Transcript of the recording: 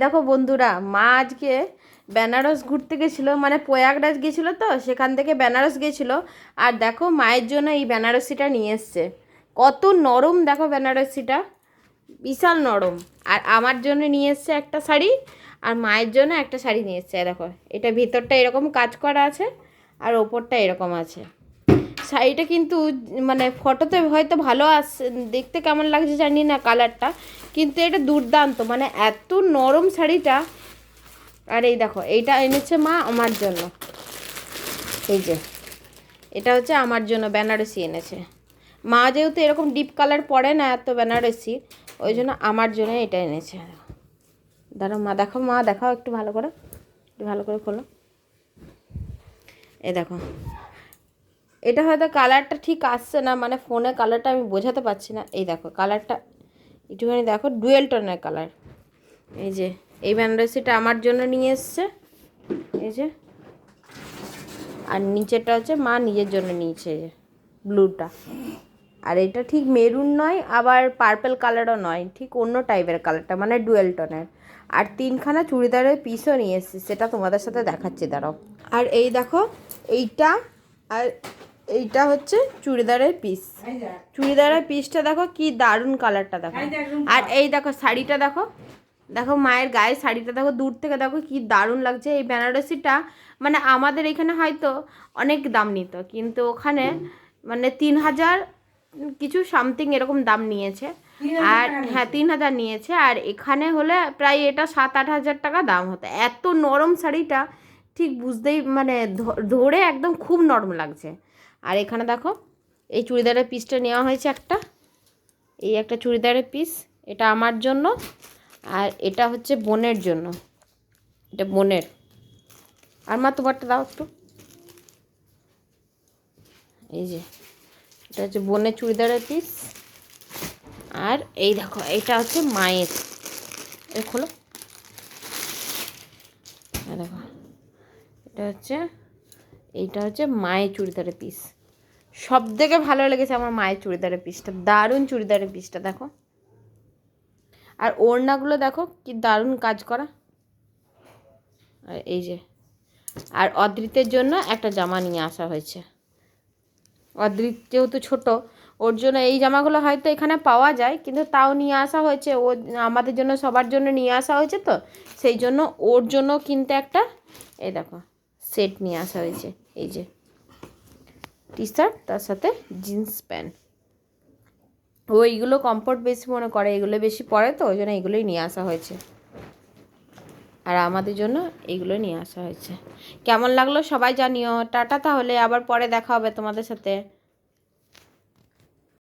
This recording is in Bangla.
দেখো বন্ধুরা, মা আজকে বেনারস ঘুরতে গেছিল মানে প্রয়াগরাজ গেছিল তো, সেখান থেকে বেনারস গেছিল। আর দেখো, মায়ের জন্য এই বেনারসিটা নিয়ে এসছে। কত নরম দেখো বেনারসিটা, বিশাল নরম। আর আমার জন্য নিয়ে এসছে একটা শাড়ি, আর মায়ের জন্য একটা শাড়ি নিয়ে এসছে দেখো। এটা ভিতরটা এরকম কাজ করা আছে, আর ওপরটা এরকম আছে। শাড়িটা কিন্তু মানে ফটোতে হয়তো ভালো আসছে দেখতে কেমন লাগছে জানি না কালারটা কিন্তু এটা দুর্দান্ত মানে এত নরম শাড়িটা। আর এই দেখো, এইটা এনেছে মা আমার জন্য। এই যে, এটা হচ্ছে আমার জন্য, বেনারসি এনেছে। মা যেহেতু এরকম ডিপ কালার পরে না, এত বেনারসি, ওই জন্য আমার জন্য এটা এনেছে। দাঁড়াও মা, দেখো মা, দেখাও একটু ভালো করে, একটু ভালো করে খোলো। এই দেখো এটা হয়তো কালারটা ঠিক আসছে না মানে ফোনে কালারটা আমি বোঝাতে পারছি না। এই দেখো কালারটা একটুখানি দেখো ডুয়েল টোনের কালার এই যে, এই বেনারসিটা আমার জন্য নিয়ে এসছে। এই যে, আর নিচেরটা হচ্ছে মা নিজের জন্য নিয়েছে যে ব্লুটা আর এটা ঠিক মেরুন নয়, আবার পার্পেল কালারও নয়, ঠিক অন্য টাইপের কালারটা মানে ডুয়েল টোনের আর তিনখানা চুড়িদারের পিসও নিয়ে এসেছি, সেটা তোমাদের সাথে দেখাচ্ছি, দাঁড়াও। আর এই দেখো, এইটা, আর এইটা হচ্ছে চুড়িদারের পিস চুড়িদারের পিসটা দেখো কি দারুণ কালারটা দেখো। আর এই দেখো শাড়িটা দেখো। দেখো মায়ের গায়ে শাড়িটা দেখো দূর থেকে দেখো কি দারুণ লাগছে। এই বেনারসিটা মানে আমাদের এখানে হয়তো অনেক দাম নিত কিন্তু ওখানে মানে তিন হাজার কিছু সামথিং এরকম দাম নিয়েছে। আর হ্যাঁ তিন হাজার নিয়েছে। আর এখানে হলে প্রায় এটা সাত আট হাজার টাকা দাম হতো। এত নরম শাড়িটা ঠিক বুঝতেই মানে ধরে একদম খুব নরম লাগছে। আর এখানে দেখো, এই চুড়িদারের পিসটা নেওয়া হয়েছে একটা। এই একটা চুড়িদারের পিস এটা আমার জন্য আর এটা হচ্ছে বোনের জন্য। এটা বোনের। আর মা, তোমারটা দাও একটু। এই যে, এটা হচ্ছে বোনের চুড়িদারের পিস আর এই দেখো, এটা হচ্ছে মায়ের। খোলো। দেখো, এটা হচ্ছে এইটা হচ্ছে মায়ের চুড়িদারের পিস সব থেকে ভালো লেগেছে আমার মায়ের চুড়িদারের পিসটা দারুণ চুড়িদারের পিসটা দেখো। আর ওড়নাগুলো দেখো, কি দারুণ কাজ করা। আর এই যে, আর অদ্রিতের জন্য একটা জামা নিয়ে আসা হয়েছে। অদ্রিত যেহেতু ছোট, ওর জন্য এই জামাগুলো হয়তো এখানে পাওয়া যায়, কিন্তু তাও নিয়ে আসা হয়েছে। ও আমাদের জন্য, সবার জন্য নিয়ে আসা হয়েছে তো। সেই জন্য ওর জন্য কিনতে একটা, এই দেখো। সেট নিয়ে আসা হয়েছে। এই যে। টি শার্ট তার সাথে জিন্স প্যান্ট ও এইগুলো কমফোর্ট বেশি মনে করে, এগুলো বেশি পরে তো, ওই জন্য এগুলোই নিয়ে আসা হয়েছে। আর আমাদের জন্য এগুলো নিয়ে আসা হয়েছে। কেমন লাগল সবাই জানিও। টাটা তাহলে, আবার পরে দেখা হবে তোমাদের সাথে।